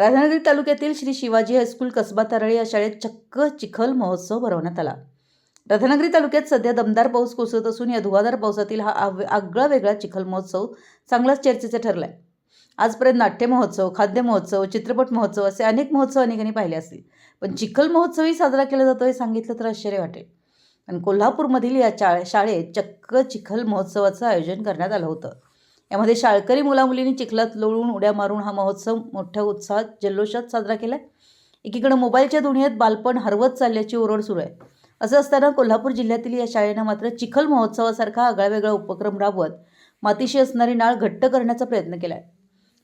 राधानगरी तालुक्यातील श्री शिवाजी हायस्कूल कसबा तारळी या शाळेत चक्क चिखल महोत्सव भरवण्यात आला. राधानगरी तालुक्यात सध्या दमदार पाऊस कोसळत असून या धुवाधार पावसातील हा आगळा वेगळा चिखल महोत्सव चांगलाच चर्चेचा ठरलाय. आजपर्यंत नाट्य महोत्सव खाद्य महोत्सव चित्रपट महोत्सव असे अनेक महोत्सव अनेकांनी पाहिले असतील. पण चिखल महोत्सवही साजरा केला जातो हे सांगितलं तर आश्चर्य वाटेल. पण कोल्हापूरमधील या चा शाळेत चक्क चिखल महोत्सवाचं आयोजन करण्यात आलं होतं. यामध्ये शाळकरी मुलामुलींनी चिखलात लोळून उड्या मारून हा महोत्सव मोठ्या उत्साहात जल्लोषात साजरा केला एकीकडे मोबाईलच्या दुनियेत बालपण हरवत चालल्याची ओरड सुरू आहे. असं असताना कोल्हापूर जिल्ह्यातील या शाळेनं मात्र चिखल महोत्सवासारखा आगळावेगळा उपक्रम राबवत मातीशी असणारी नाळ घट्ट करण्याचा प्रयत्न केला आहे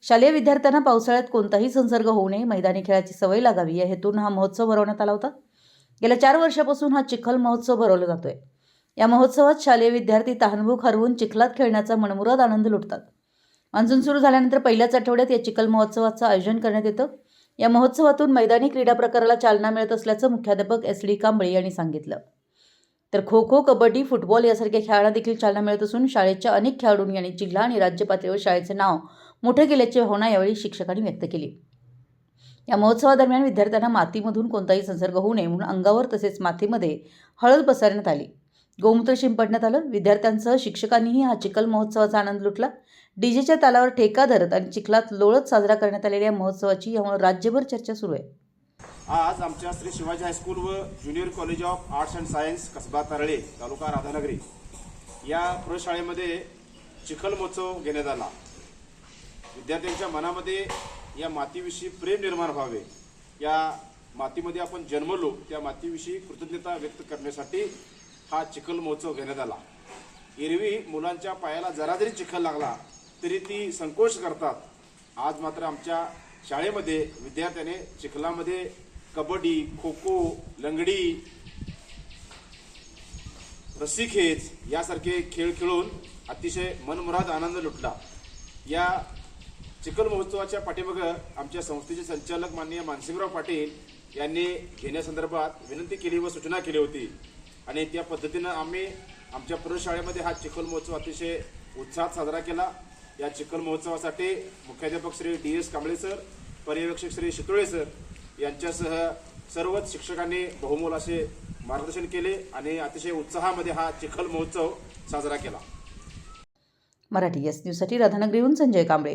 शालेय विद्यार्थ्यांना पावसाळ्यात कोणताही संसर्ग होऊ नये मैदानी खेळाची सवय लागावी या हेतून हा महोत्सव भरवण्यात आला होता. गेल्या चार वर्षापासून हा चिखल महोत्सव भरवला जातोय. या महोत्सवात शालेय विद्यार्थी तहानभूक हरवून चिखलात खेळण्याचा मनमुराद आनंद लुटतात. मान्सून सुरू झाल्यानंतर पहिल्याच आठवड्यात या चिखल महोत्सवाचं आयोजन करण्यात येतं. या महोत्सवातून मैदानी क्रीडा प्रकाराला चालना मिळत असल्याचं मुख्याध्यापक एस डी कांबळे यांनी सांगितलं. तर खो खो कबड्डी फुटबॉल यासारख्या खेळांना देखील चालना मिळत असून शाळेच्या अनेक खेळाडूंनी यांनी जिल्हा आणि राज्य पातळीवर शाळेचे नाव मोठे केल्याची भावना यावेळी शिक्षकांनी व्यक्त केली. या महोत्सवादरम्यान विद्यार्थ्यांना मातीमधून कोणताही संसर्ग होऊ नये म्हणून अंगावर तसेच मातीमध्ये हळद पसरण्यात आली. गोमूत्र शिंपडण्यात आलं. विद्यार्थ्यांसह शिक्षकांनीही हा चिखल महोत्सवाचा आनंद लुटला. डीजेच्या तालावर ठेका धरत आणि चिखलात लोळत साजरा करण्यात आलेल्या या महोत्सवाची यामुळे राज्यभर चर्चा सुरू आहे. आज आमच्या श्री शिवाजी हायस्कूल व junior college of arts and science Kasba Tarale taluka Radhanagari या प्रशाळेमध्ये चिखल महोत्सव घेण्यात आला. विद्यार्थ्यांच्या मनामध्ये या मातीविषयी प्रेम निर्माण व्हावे. या मातीमध्ये आपण जन्मलो त्या मातीविषयी कृतज्ञता व्यक्त करण्यासाठी हा चिखल महोत्सव घेण्यात आला. एरवी मुलांच्या पायाला जरा जरी चिखल लागला तरी ती संकोच करतात. आज मात्र आमच्या शाळेमध्ये विद्यार्थ्याने चिखलामध्ये कबड्डी खो खो लंगडी रस्सीखेच यासारखे खेळ खेळून अतिशय मनमुराद आनंद लुटला. या चिखल महोत्सवाच्या पाठीमागं आमच्या संस्थेचे संचालक माननीय मानसिंगराव पाटील यांनी घेण्यासंदर्भात विनंती केली व सूचना केली होती. आणि त्या पद्धतीनं आम्ही आमच्या प्रयोगशाळेमध्ये हा चिखल महोत्सव अतिशय उत्साहात साजरा केला. या चिखल महोत्सवासाठी मुख्याध्यापक Shri D S Kamble sir पर्यवेक्षक श्री शितोळे सर यांच्यासह सर्वच शिक्षकांनी बहुमोल असे मार्गदर्शन केले आणि अतिशय उत्साहामध्ये हा चिखल महोत्सव साजरा केला. मराठी एस न्यूजसाठी राधानगरीहून संजय कांबळे.